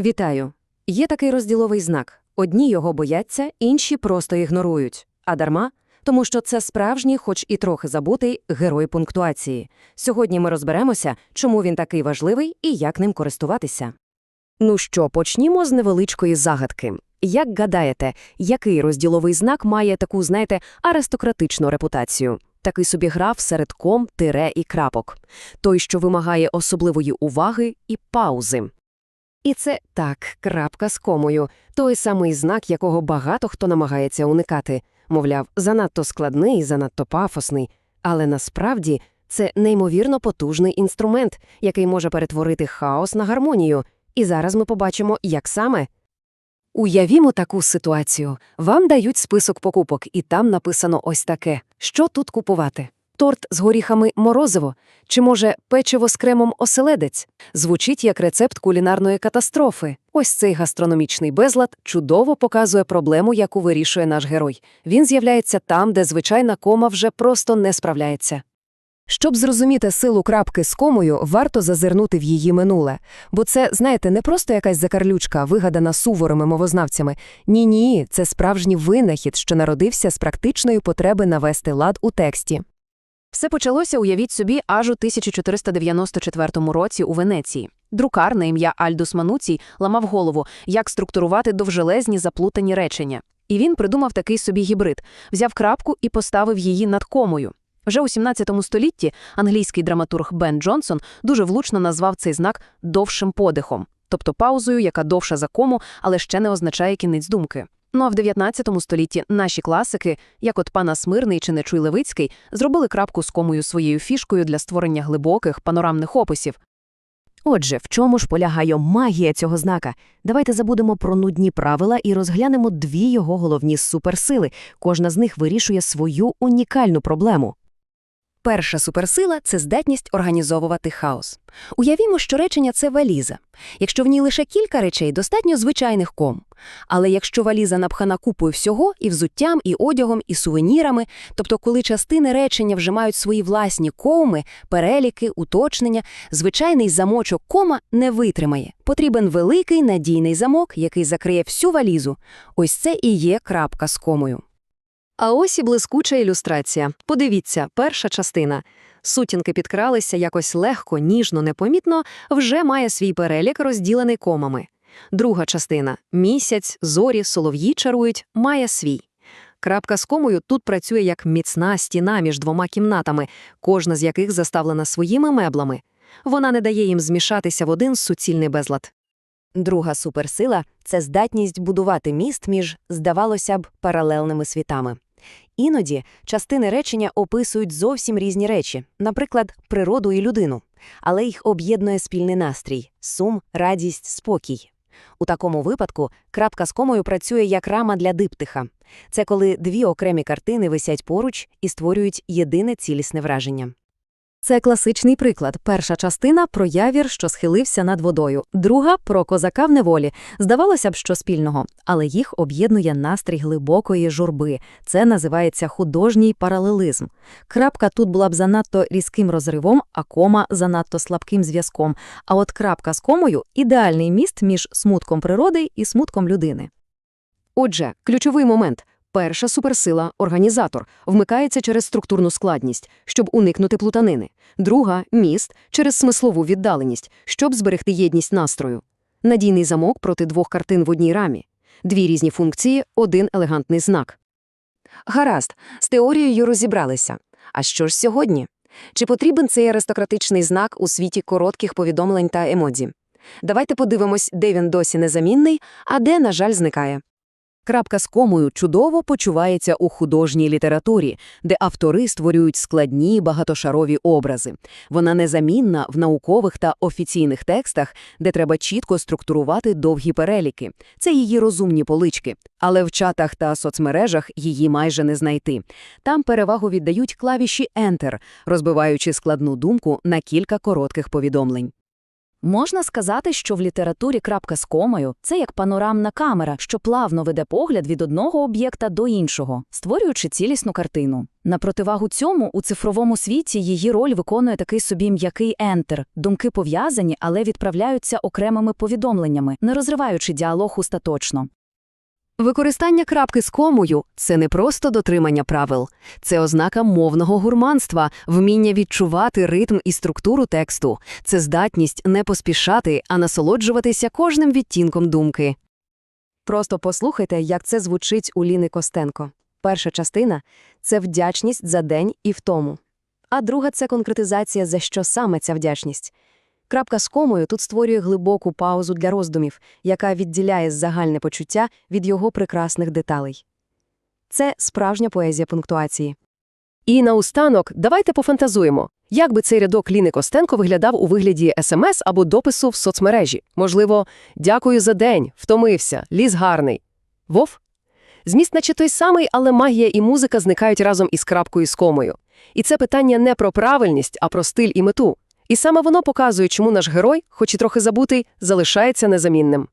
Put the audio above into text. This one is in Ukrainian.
Вітаю. Є такий розділовий знак. Одні його бояться, інші просто ігнорують. А дарма? Тому що це справжній, хоч і трохи забутий, герой пунктуації. Сьогодні ми розберемося, чому він такий важливий і як ним користуватися. Ну що, почнімо з невеличкої загадки. Як гадаєте, який розділовий знак має таку, знаєте, аристократичну репутацію? Такий собі граф серед ком, тире і крапок. Той, що вимагає особливої уваги і паузи. І це так, крапка з комою, той самий знак, якого багато хто намагається уникати. Мовляв, занадто складний, занадто пафосний. Але насправді це неймовірно потужний інструмент, який може перетворити хаос на гармонію. І зараз ми побачимо, як саме. Уявімо таку ситуацію. Вам дають список покупок, і там написано ось таке. Що тут купувати? Торт з горіхами морозиво? Чи, може, печиво з кремом оселедець? Звучить як рецепт кулінарної катастрофи. Ось цей гастрономічний безлад чудово показує проблему, яку вирішує наш герой. Він з'являється там, де звичайна кома вже просто не справляється. Щоб зрозуміти силу крапки з комою, варто зазирнути в її минуле. Бо це, знаєте, не просто якась закарлючка, вигадана суворими мовознавцями. Ні-ні, це справжній винахід, що народився з практичної потреби навести лад у тексті. Все почалося, уявіть собі, аж у 1494 році у Венеції. Друкар на ім'я Альдус Мануцій ламав голову, як структурувати довжелезні заплутані речення. І він придумав такий собі гібрид, взяв крапку і поставив її над комою. Вже у 17 столітті англійський драматург Бен Джонсон дуже влучно назвав цей знак довшим подихом, тобто паузою, яка довша за кому, але ще не означає кінець думки. Ну а в 19 столітті наші класики, як от пана Смирний чи Нечуй Левицький, зробили крапку з комою своєю фішкою для створення глибоких панорамних описів. Отже, в чому ж полягає магія цього знака? Давайте забудемо про нудні правила і розглянемо дві його головні суперсили. Кожна з них вирішує свою унікальну проблему. Перша суперсила це здатність організовувати хаос. Уявімо, що речення це валіза. Якщо в ній лише кілька речей, достатньо звичайних ком. Але якщо валіза напхана купою всього, і взуттям, і одягом, і сувенірами, тобто коли частини речення вже мають свої власні коми, переліки, уточнення, звичайний замочок кома не витримає. Потрібен великий надійний замок, який закриє всю валізу. Ось це і є крапка з комою. А ось і блискуча ілюстрація. Подивіться, перша частина. Сутінки підкралися якось легко, ніжно, непомітно, вже має свій перелік, розділений комами. Друга частина місяць, зорі, солов'ї чарують, має свій. Крапка з комою тут працює як міцна стіна між двома кімнатами, кожна з яких заставлена своїми меблами. Вона не дає їм змішатися в один суцільний безлад. Друга суперсила це здатність будувати міст між, здавалося б, паралельними світами. Іноді частини речення описують зовсім різні речі, наприклад, природу і людину, але їх об'єднує спільний настрій сум, радість, спокій. У такому випадку крапка з комою працює як рама для диптиха. Це коли дві окремі картини висять поруч і створюють єдине цілісне враження. Це класичний приклад. Перша частина про явір, що схилився над водою, друга про козака в неволі. Здавалося б, що спільного, але їх об'єднує настрій глибокої журби. Це називається художній паралелизм. Крапка тут була б занадто різким розривом, а кома занадто слабким зв'язком. А от крапка з комою ідеальний міст між смутком природи і смутком людини. Отже, ключовий момент. Перша суперсила організатор вмикається через структурну складність, щоб уникнути плутанини. Друга міст через смислову віддаленість, щоб зберегти єдність настрою. Надійний замок проти двох картин в одній рамі. Дві різні функції, один елегантний знак. Гаразд, з теорією розібралися. А що ж сьогодні? Чи потрібен цей аристократичний знак у світі коротких повідомлень та емодзі? Давайте подивимось, де він досі незамінний, а де, на жаль, зникає. Крапка з комою чудово почувається у художній літературі, де автори створюють складні багатошарові образи. Вона незамінна в наукових та офіційних текстах, де треба чітко структурувати довгі переліки. Це її розумні полички. Але в чатах та соцмережах її майже не знайти. Там перевагу віддають клавіші Enter, розбиваючи складну думку на кілька коротких повідомлень. Можна сказати, що в літературі крапка з комою – це як панорамна камера, що плавно веде погляд від одного об'єкта до іншого, створюючи цілісну картину. На противагу цьому, у цифровому світі її роль виконує такий собі м'який ентер. Думки пов'язані, але відправляються окремими повідомленнями, не розриваючи діалог остаточно. Використання крапки з комою – це не просто дотримання правил. Це ознака мовного гурманства, вміння відчувати ритм і структуру тексту. Це здатність не поспішати, а насолоджуватися кожним відтінком думки. Просто послухайте, як це звучить у Ліни Костенко. Перша частина – це вдячність за день і втому. А друга – це конкретизація, за що саме ця вдячність. Крапка з комою тут створює глибоку паузу для роздумів, яка відділяє загальне почуття від його прекрасних деталей. Це справжня поезія пунктуації. І наостанок, давайте пофантазуємо, як би цей рядок Ліни Костенко виглядав у вигляді смс або допису в соцмережі. Можливо, «Дякую за день, втомився, ліс гарний». Вов? Зміст наче той самий, але магія і музика зникають разом із крапкою з комою. І це питання не про правильність, а про стиль і мету. І саме воно показує, чому наш герой, хоч і трохи забутий, залишається незамінним.